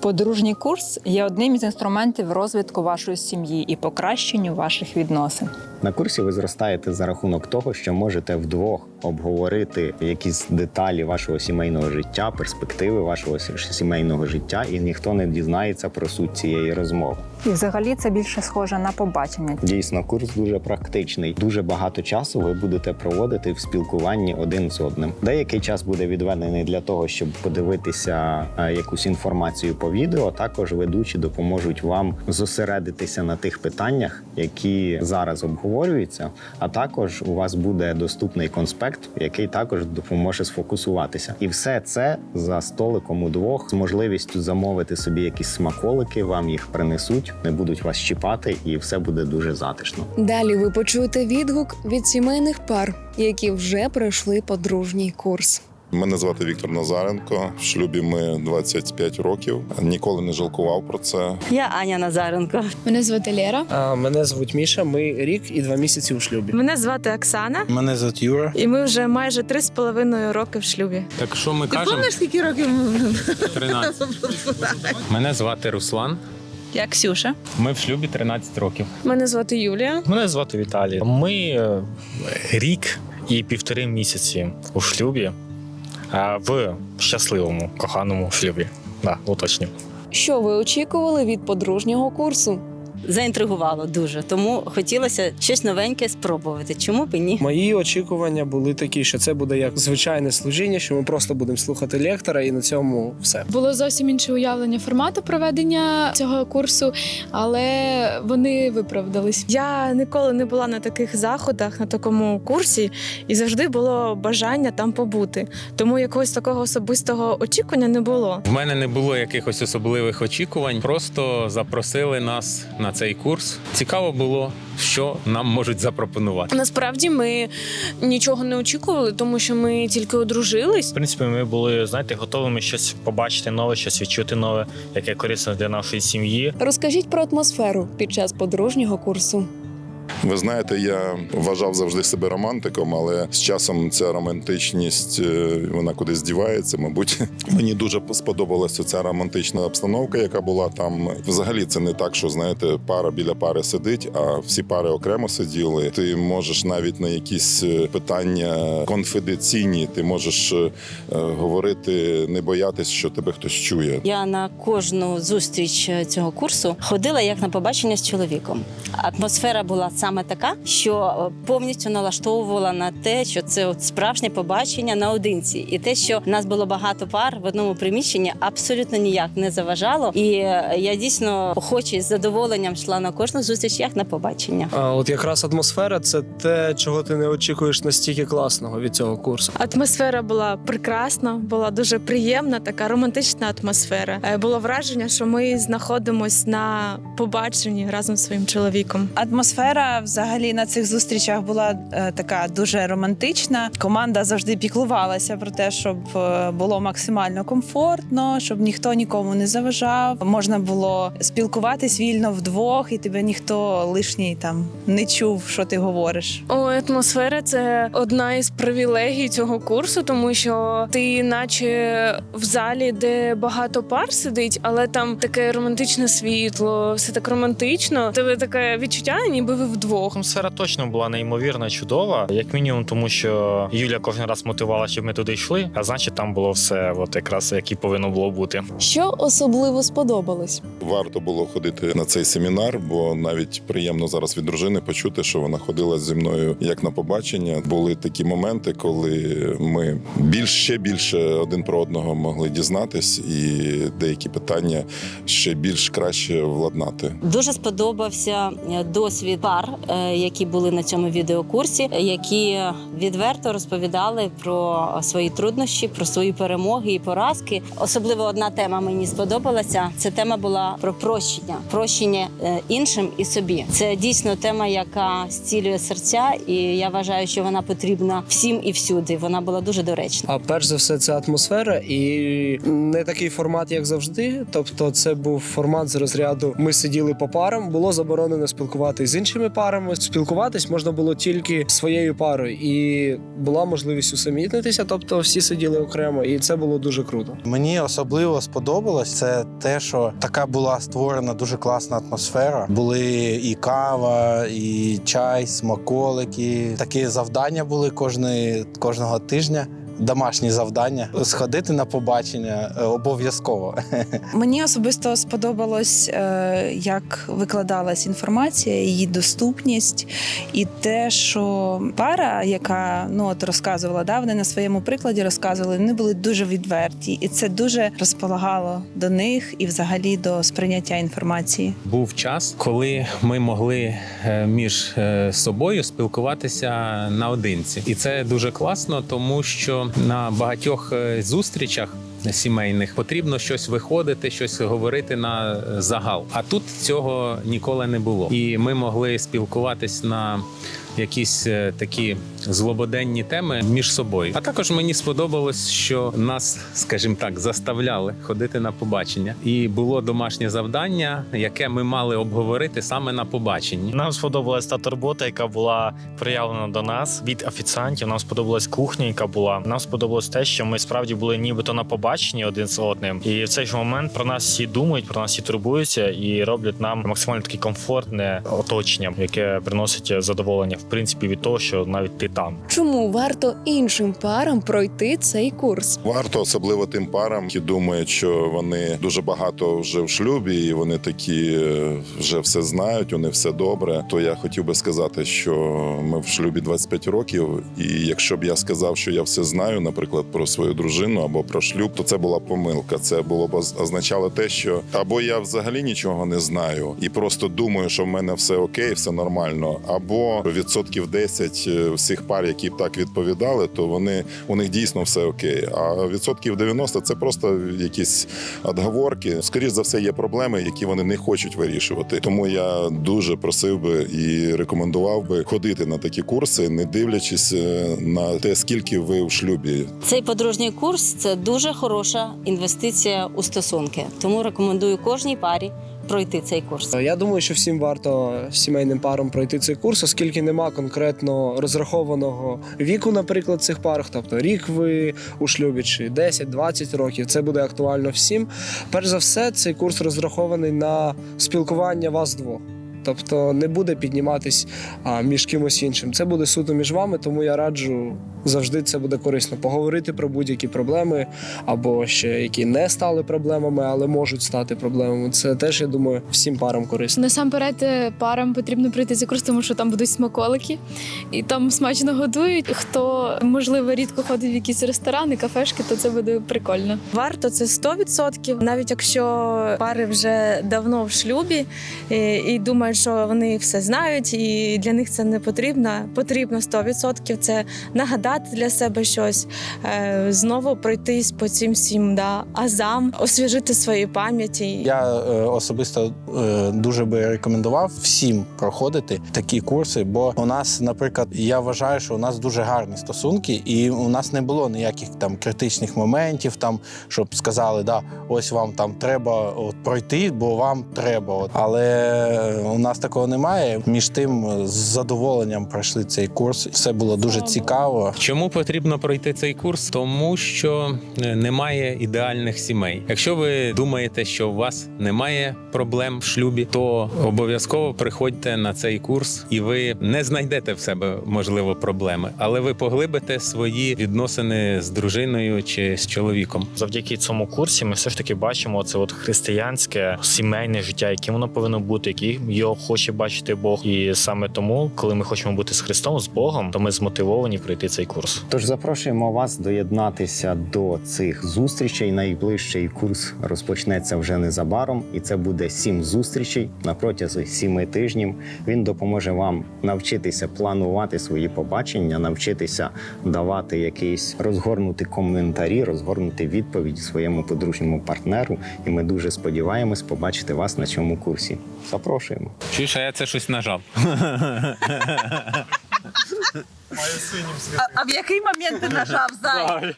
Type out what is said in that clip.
Подружній курс є одним із інструментів розвитку вашої сім'ї і покращенню ваших відносин. На курсі ви зростаєте за рахунок того, що можете вдвох обговорити якісь деталі вашого сімейного життя, перспективи вашого сі- сімейного життя, і ніхто не дізнається про суть цієї розмови. І взагалі це більше схоже на побачення. Дійсно, курс дуже практичний. Дуже багато часу ви будете проводити в спілкуванні один з одним. Деякий час буде відведений для того, щоб подивитися е, якусь інформацію по відео. Також ведучі допоможуть вам зосередитися на тих питаннях, які зараз обговорюються. А також у вас буде доступний конспект, який також допоможе сфокусуватися. І все це за столиком удвох з можливістю замовити собі якісь смаколики. Вам їх принесуть, не будуть вас чіпати, і все буде дуже затишно. Далі ви почуєте відгук від сімейних пар, які вже пройшли подружній курс. Мене звати Віктор Назаренко. В шлюбі ми 25 років. Ніколи не жалкував про це. Я Аня Назаренко. Мене звати Лєра. А, Мене звуть Міша. Ми рік і два місяці у шлюбі. Мене звати Оксана, Мене звуть Юра. і ми вже майже три з половиною роки в шлюбі. Так що ми Ти кажемо? пам'ятаєш, скільки років? 13. Мене звати Руслан. Я Ксюша. Ми в шлюбі 13 років. Мене звати Юлія. Мене звати Віталій. Ми е, рік і півтори місяці у шлюбі, в щасливому коханому шлюбі. Да, уточню. Що ви очікували від подружнього курсу? Заінтригувало дуже, тому хотілося щось новеньке спробувати. Чому б і ні? Мої очікування були такі, що це буде як звичайне служіння, що ми просто будемо слухати лектора, і на цьому все. Було зовсім інше уявлення формату проведення цього курсу, але вони виправдались. Я ніколи не була на таких заходах, на такому курсі, і завжди було бажання там побути. Тому якогось такого особистого очікування не було. В мене не було якихось особливих очікувань. Просто запросили нас на цей курс. Цікаво було, що нам можуть запропонувати. Насправді ми нічого не очікували, тому що ми тільки одружились. В принципі, ми були, знаєте, готовими щось побачити нове, щось відчути нове, яке корисно для нашої сім'ї. Розкажіть про атмосферу під час подружнього курсу. Ви знаєте, я вважав завжди себе романтиком, але з часом ця романтичність е, вона кудись дівається. Мабуть, мені дуже сподобалася ця романтична обстановка, яка була там. Взагалі, це не так, що знаєте, пара біля пари сидить, а всі пари окремо сиділи. Ти можеш навіть на якісь е, питання конфіденційні, ти можеш е, говорити, не боятись, що тебе хтось чує. Я на кожну зустріч цього курсу ходила як на побачення з чоловіком. Атмосфера була саме така, що е, повністю налаштовувала на те, що це от справжнє побачення наодинці, і те, що нас було багато пар в одному приміщенні, абсолютно ніяк не заважало. І е, я дійсно охоче з задоволенням йшла на кожну зустріч, як на побачення. А от якраз атмосфера це те, чого ти не очікуєш настільки класного від цього курсу. Атмосфера була прекрасна, була дуже приємна, така романтична атмосфера. Е, Було враження, що ми знаходимось на побаченні разом з своїм чоловіком. Атмосфера взагалі на цих зустрічах була е, така дуже романтична. Команда завжди піклувалася про те, щоб е, було максимально комфортно, щоб ніхто нікому не заважав. Можна було спілкуватись вільно вдвох, і тебе ніхто лишній там не чув, що ти говориш. Ой, атмосфера це одна із привілегій цього курсу, тому що ти, наче в залі, де багато пар сидить, але там таке романтичне світло, все так романтично. Тебе таке відчуття, ніби ви вдвох. Атмосфера точно була неймовірно чудова, як мінімум, тому що Юля кожен раз мотивувала, щоб ми туди йшли. А значить, там було все, от якраз як і повинно було бути. Що особливо сподобалось? Варто було ходити на цей семінар, бо навіть приємно зараз від дружини почути, що вона ходила зі мною як на побачення. Були такі моменти, коли ми більш ще більше один про одного могли дізнатись, і деякі питання ще більш краще владнати. Дуже сподобався е, досвід пар, які були на цьому відеокурсі, е, які відверто розповідали про свої труднощі, про свої перемоги і поразки. Особливо одна тема мені сподобалася. Це тема була про прощення, прощення е, іншим і собі. Це дійсно тема, яка зцілює серця, і я вважаю, що вона потрібна всім і всюди. Вона була дуже доречна. А перш за все, це атмосфера і не такий формат, як завжди. Тобто, це був формат з розряду. Ми сиділи по парам, було заборонено спілкуватися з іншими іншими парами. Спілкуватись можна було тільки своєю парою, і була можливість усамітнитися, тобто всі сиділи окремо, і це було дуже круто. Мені особливо сподобалось це те, що така була створена дуже класна атмосфера. Були і кава, і чай, смаколики. Такі завдання були кожної, кожного тижня. Домашні завдання сходити на побачення е, обов'язково. Мені особисто сподобалось, е, як викладалась інформація, її доступність, і те, що пара, яка ну от розказувала, да, вони на своєму прикладі розказували, вони були дуже відверті, і це дуже розполагало до них і взагалі до сприйняття інформації. Був час, коли ми могли е, між собою спілкуватися наодинці, і це дуже класно, тому що на багатьох е, зустрічах. Сімейних потрібно щось виходити, щось говорити на е, загал. А тут цього ніколи не було. І ми могли спілкуватись на якісь е, такі злободенні теми між собою. А також мені сподобалось, що нас, скажімо так, заставляли ходити на побачення, і було домашнє завдання, яке ми мали обговорити саме на побаченні. Нам сподобалась та турбота, яка була проявлена до нас від офіціантів. Нам сподобалась кухня, яка була. Нам сподобалось те, що ми справді були нібито на побаченні один з одним. І в цей же момент про нас всі думають, про нас всі турбуються і роблять нам максимально таке комфортне оточення, яке приносить задоволення, в принципі, від того, що навіть ти там. Чому варто іншим парам пройти цей курс? Варто особливо тим парам, які думають, що вони дуже багато вже в шлюбі, і вони такі е, вже все знають, вони все добре. То я хотів би сказати, що ми в шлюбі 25 років, і якщо б я сказав, що я все знаю, наприклад, про свою дружину або про шлюб, то це була помилка. Це було б означало те, що або я взагалі нічого не знаю і просто думаю, що в мене все окей, все нормально, або відсотків 10 е, всіх пар, які б так відповідали, то вони у них дійсно все окей. А відсотків 90 – це просто якісь отговорки. Скоріш за все, є проблеми, які вони не хочуть вирішувати. Тому я дуже просив би і рекомендував би ходити на такі курси, не дивлячись е, на те, скільки ви в шлюбі. Цей подружній курс це дуже хороша інвестиція у стосунки. Тому рекомендую кожній парі пройти цей курс. Я думаю, що всім варто сімейним парам пройти цей курс, оскільки нема конкретно розрахованого віку, наприклад, цих пар. Тобто рік ви у шлюбі чи 10-20 років. Це буде актуально всім. Перш за все, цей курс розрахований на спілкування вас двох. Тобто не буде підніматись а, між кимось іншим. Це буде суто між вами, тому я раджу завжди це буде корисно. Поговорити про будь-які проблеми, або ще які не стали проблемами, але можуть стати проблемами. Це теж я думаю всім парам корисно. Насамперед е, парам потрібно пройти цей курс, тому що там будуть смаколики, і там смачно годують. Хто можливо рідко ходить в якісь ресторани, кафешки, то це буде прикольно. Варто це 100%, навіть якщо пари вже давно в шлюбі і, і думають, що вони все знають, і для них це не потрібно. Потрібно 100%. Це нагадати для себе щось, е, знову пройтись по цим всім да, азам, освіжити свої пам'яті. Я е, особисто е, дуже би рекомендував всім проходити такі курси, бо у нас, наприклад, я вважаю, що у нас дуже гарні стосунки, і у нас не було ніяких там критичних моментів, там щоб сказали, да, ось вам там треба от, пройти, бо вам треба. От. Але нас такого немає. Між тим, е, з задоволенням пройшли цей курс. Все було дуже цікаво. Чому потрібно пройти цей курс? Тому що е, немає ідеальних сімей. Якщо ви думаєте, що у вас немає проблем в шлюбі, то обов'язково приходьте на цей курс, і ви не знайдете в себе можливо проблеми, але ви поглибите свої відносини з дружиною чи з чоловіком. Завдяки цьому курсі ми все ж таки бачимо це от християнське сімейне життя, яким воно повинно бути, яким його хоче бачити Бог. І саме тому, коли ми хочемо бути з Христом, з Богом, то ми змотивовані пройти цей курс. Тож запрошуємо вас доєднатися до цих зустрічей. Найближчий курс розпочнеться вже незабаром, і це буде сім зустрічей на протязі сіми тижнів. Він допоможе вам навчитися планувати свої побачення, навчитися давати якісь розгорнути коментарі, розгорнути відповіді своєму подружньому партнеру. І ми дуже сподіваємось побачити вас на цьому курсі. Запрошуємо. Чуєш, а я це щось нажав. А в який момент ти нажав зай?